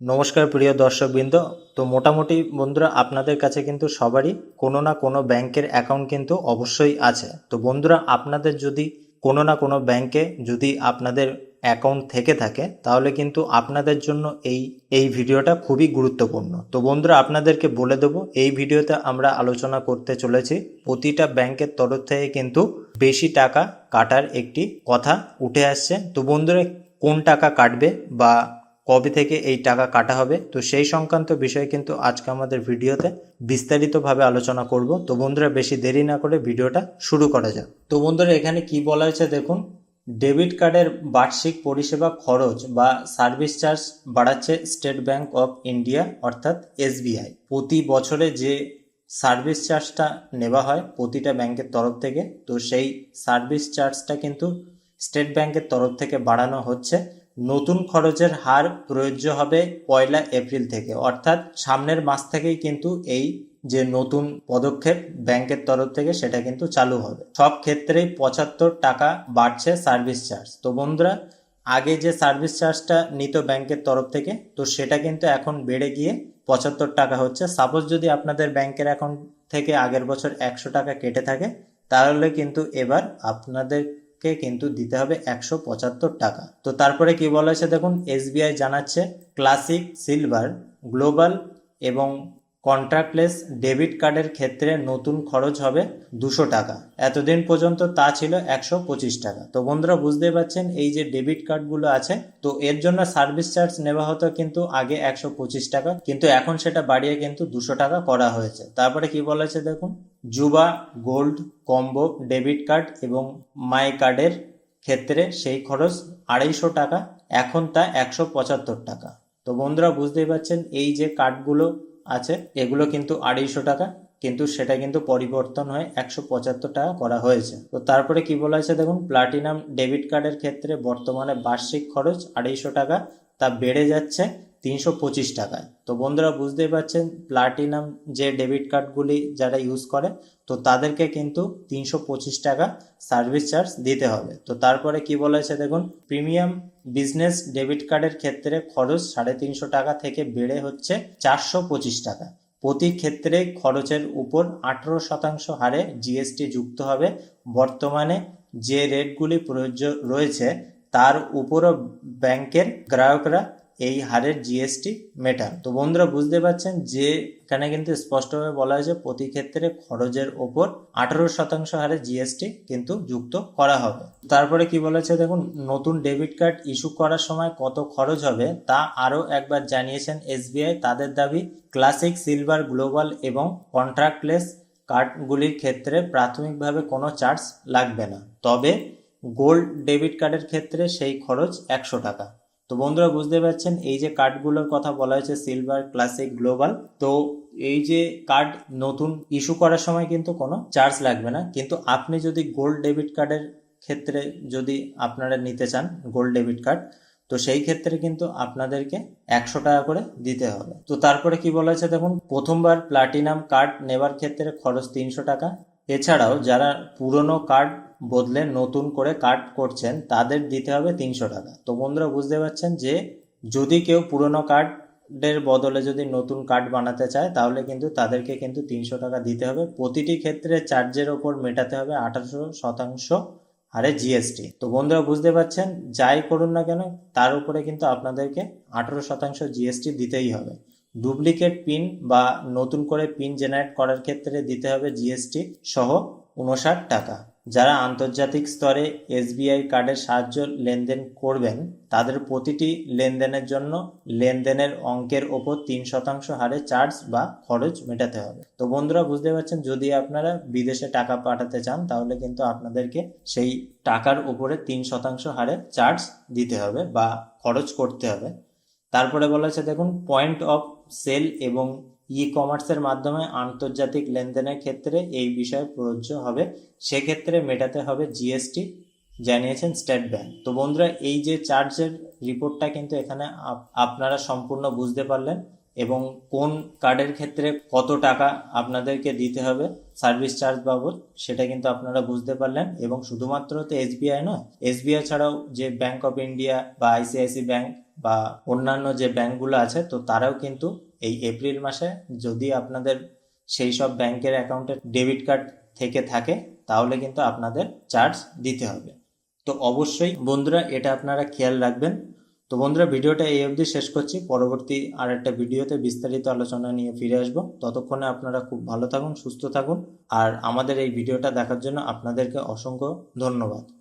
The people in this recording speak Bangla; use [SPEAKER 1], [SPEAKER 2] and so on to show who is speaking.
[SPEAKER 1] নমস্কার প্রিয় দর্শকবৃন্দ। তো মোটামুটি বন্ধুরা, আপনাদের কাছে কিন্তু সবারই কোনো না কোনো ব্যাংকের অ্যাকাউন্ট কিন্তু অবশ্যই আছে। তো বন্ধুরা, আপনাদের যদি কোনো না কোনো ব্যাংকে যদি আপনাদের অ্যাকাউন্ট থেকে থাকে, তাহলে কিন্তু আপনাদের জন্য এই এই ভিডিওটা খুবই গুরুত্বপূর্ণ। তো বন্ধুরা, আপনাদেরকে বলে দেবো, এই ভিডিওতে আমরা আলোচনা করতে চলেছি প্রতিটা ব্যাংকের তরফ থেকে কিন্তু বেশি টাকা কাটার একটি কথা উঠে আসছে। তো বন্ধুরা, কোন টাকা কাটবে বা কবে থেকে এই টাকা কাটা হবে? তো সেই সংক্রান্ত বিষয়ে কিন্তু আজকে আমাদের ভিডিওতে বিস্তারিতভাবে আলোচনা করব। তো বন্ধুরা, বেশি দেরি না করে ভিডিওটা শুরু করা যাক। তো বন্ধুরা, এখানে কি বলা হয়েছে দেখুন, ডেবিট কার্ডের বার্ষিক পরিষেবা খরচ বা সার্ভিস চার্জ বাড়াচ্ছে স্টেট ব্যাংক অফ ইন্ডিয়া, অর্থাৎ এসবিআই। প্রতি বছরে যে সার্ভিস চার্জটা নেওয়া হয় প্রতিটা ব্যাংকের তরফ থেকে, তো সেই সার্ভিস চার্জটা কিন্তু স্টেট ব্যাংকের তরফ থেকে বাড়ানো হচ্ছে। নতুন খরচের হার প্রযোজ্য হবে পয়লা এপ্রিল থেকে। অর্থাৎ সামনের মাস থেকেই কিন্তু এই যে নতুন পদক্ষেপ ব্যাংকের তরফ থেকে সেটা কিন্তু চালু হবে। সব ক্ষেত্রেই পঁচাত্তর টাকা বাড়ছে সার্ভিস চার্জ। তো বন্ধুরা, আগে যে সার্ভিস চার্জটা নিত ব্যাংকের তরফ থেকে, তো সেটা কিন্তু এখন বেড়ে গিয়ে পঁচাত্তর টাকা হচ্ছে। সাপোজ যদি আপনাদের ব্যাংকের অ্যাকাউন্ট থেকে আগের বছর একশো টাকা কেটে থাকে, তাহলে কিন্তু এবার আপনাদেরকে কিন্তু দিতে হবে একশো পঁচাত্তর টাকা। তো তারপরে কি বলা হয়েছে দেখুন এসবিআই জানাচ্ছে ক্লাসিক সিলভার গ্লোবাল এবং কন্ট্রাক্টলেস ডেবিট কার্ডের ক্ষেত্রে নতুন খরচ হবে দুশো টাকা। এতদিন পর্যন্ত তা ছিল একশো পঁচিশ টাকা। তো বন্ধুরা, বুঝতেই পারছেন এই যে ডেবিট কার্ডগুলো আছে, তো এর জন্য সার্ভিস চার্জ নেওয়া হতো কিন্তু আগে একশো পঁচিশ টাকা, কিন্তু এখন সেটা বাড়িয়ে কিন্তু দুশো টাকা করা হয়েছে। তারপরে কি বলেছে দেখুন? জুবা গোল্ড কম্বো ডেবিট কার্ড এবং মাই কার্ডের ক্ষেত্রে সেই খরচ আড়াইশো টাকা, এখন তা একশো পঁচাত্তর টাকা। তো বন্ধুরা, বুঝতেই পারছেন এই যে কার্ডগুলো আছে, এগুলো কিন্তু আড়াইশো টাকা, কিন্তু সেটা কিন্তু পরিবর্তন হয়ে একশো পঁচাত্তর টাকা করা হয়েছে। তো তারপরে কি বলা হয়েছে দেখুন, প্লাটিনাম ডেবিট কার্ডের ক্ষেত্রে বর্তমানে বার্ষিক খরচ আড়াইশো টাকা, তা বেড়ে যাচ্ছে। তিনশো পঁচিশ টাকায়। তো বন্ধুরা বুঝতেই পারছেন প্লাটিনাম যে ডেবিট কার্ডগুলি যারা ইউজ করে, তো তাদেরকে কিন্তু তিনশো পঁচিশ টাকা সার্ভিস চার্জ দিতে হবে। তো তারপরে কি বলা হয়েছে দেখুন প্রিমিয়াম বিজনেস ডেবিট কার্ডের ক্ষেত্রে খরচ সাড়ে তিনশো টাকা থেকে বেড়ে হচ্ছে চারশো পঁচিশ টাকা। প্রতি ক্ষেত্রে খরচের উপর আঠেরো শতাংশ হারে জিএসটি যুক্ত হবে। বর্তমানে যে রেটগুলি প্রযোজ্য রয়েছে, তার উপরও ব্যাংকের গ্রাহকরা এই হারের জিএসটি মেটান তো বন্ধুরা বুঝতে পারছেন যে এখানে কিন্তু স্পষ্টভাবে বলা হয়েছে প্রতি ক্ষেত্রে খরচের ওপর আঠারো শতাংশ হারে জিএসটি কিন্তু যুক্ত করা হবে। তারপরে কি বলেছে দেখুন, নতুন ডেবিট কার্ড ইস্যু করার সময় কত খরচ হবে তা আরও একবার জানিয়েছেন এসবিআই তাদের দাবি ক্লাসিক সিলভার গ্লোবাল এবং কন্ট্রাক্টলেস কার্ডগুলির ক্ষেত্রে প্রাথমিকভাবে কোনো চার্জ লাগবে না। তবে গোল্ড ডেবিট কার্ডের ক্ষেত্রে সেই খরচ একশো টাকা। তো বন্ধুরা বুঝতে পারছেন, এই যে কার্ডগুলোর কথা বলা হয়েছে, সিলভার ক্লাসিক গ্লোবাল, তো এই যে কার্ড নতুন ইস্যু করার সময় কিন্তু কোনো চার্জ লাগবে না। কিন্তু আপনি যদি গোল্ড ডেবিট কার্ডের ক্ষেত্রে যদি আপনারা নিতে চান গোল্ড ডেবিট কার্ড, তো সেই ক্ষেত্রে কিন্তু আপনাদেরকে একশো টাকা করে দিতে হবে। তো তারপরে কি বলা হয়েছে দেখুন, প্রথমবার প্লাটিনাম কার্ড নেবার ক্ষেত্রে খরচ তিনশো টাকা এছাড়াও যারা পুরনো কার্ড বদলে নতুন করে কার্ড করছেন, তাদের দিতে হবে তিনশো টাকা। তো বন্ধুরা, বুঝতে পারছেন যে যদি কেউ পুরনো কার্ডের বদলে যদি নতুন কার্ড বানাতে চায়, তাহলে কিন্তু তাদেরকে কিন্তু তিনশো টাকা দিতে হবে। প্রতিটি ক্ষেত্রে চার্জের ওপর মেটাতে হবে আঠারোশো শতাংশ হারে জিএসটি তো বন্ধুরা, বুঝতে পারছেন? যাই করুন না কেন, তার উপরে কিন্তু আপনাদেরকে আঠারো শতাংশ জিএসটি দিতেই হবে। ডুপ্লিকেট পিন বা নতুন করে পিন জেনারেট করার ক্ষেত্রে দিতে হবে জিএসটি সহ উনষাট টাকা। যারা আন্তর্জাতিক স্তরে এসবিআই কার্ডের সাহায্য লেনদেন করবেন, তাদের প্রতিটি লেনদেনের জন্য লেনদেনের অঙ্কের ওপর তিন শতাংশ হারে চার্জ বা খরচ মেটাতে হবে। তো বন্ধুরা, বুঝতে পারছেন? যদি আপনারা বিদেশে টাকা পাঠাতে চান, তাহলে কিন্তু আপনাদেরকে সেই টাকার উপরে তিন শতাংশ হারে চার্জ দিতে হবে বা খরচ করতে হবে। তারপরে বলা হচ্ছে, দেখুন পয়েন্ট অফ সেল এবং ই কমার্সের মাধ্যমে আন্তর্জাতিক লেনদেনের ক্ষেত্রে এই বিষয় প্রযোজ্য হবে। সেক্ষেত্রে মেটাতে হবে জিএসটি জানিয়েছেন স্টেট ব্যাংক তো বন্ধুরা, এই যে চার্জের রিপোর্টটা কিন্তু এখানে আপ- আপনারা সম্পূর্ণ বুঝতে পারলেন। এবং কোন কার্ডের ক্ষেত্রে কত টাকা আপনাদেরকে দিতে হবে সার্ভিস চার্জ বাবদ, সেটা কিন্তু আপনারা বুঝতে পারলেন। এবং শুধুমাত্র তো এসবিআই নয় এসবিআই ছাড়াও যে ব্যাংক অফ ইন্ডিয়া বা আইসিআইসি ব্যাংক বা অন্যান্য যে ব্যাংকগুলো আছে, তো তারাও কিন্তু এই এপ্রিল মাসে যদি আপনাদের সেই সব ব্যাংকের অ্যাকাউন্টে ডেবিট কার্ড থেকে থাকে, তাহলে কিন্তু আপনাদের চার্জ দিতে হবে। তো অবশ্যই বন্ধুরা, এটা আপনারা খেয়াল রাখবেন। তো বন্ধুরা, ভিডিওটা এই অবধি শেষ করছি। পরবর্তী আর একটা ভিডিওতে বিস্তারিত আলোচনা নিয়ে ফিরে আসব। ততক্ষণে আপনারা খুব ভালো থাকুন, সুস্থ থাকুন। আর আমাদের এই ভিডিওটা দেখার জন্য আপনাদেরকে অসংখ্য ধন্যবাদ।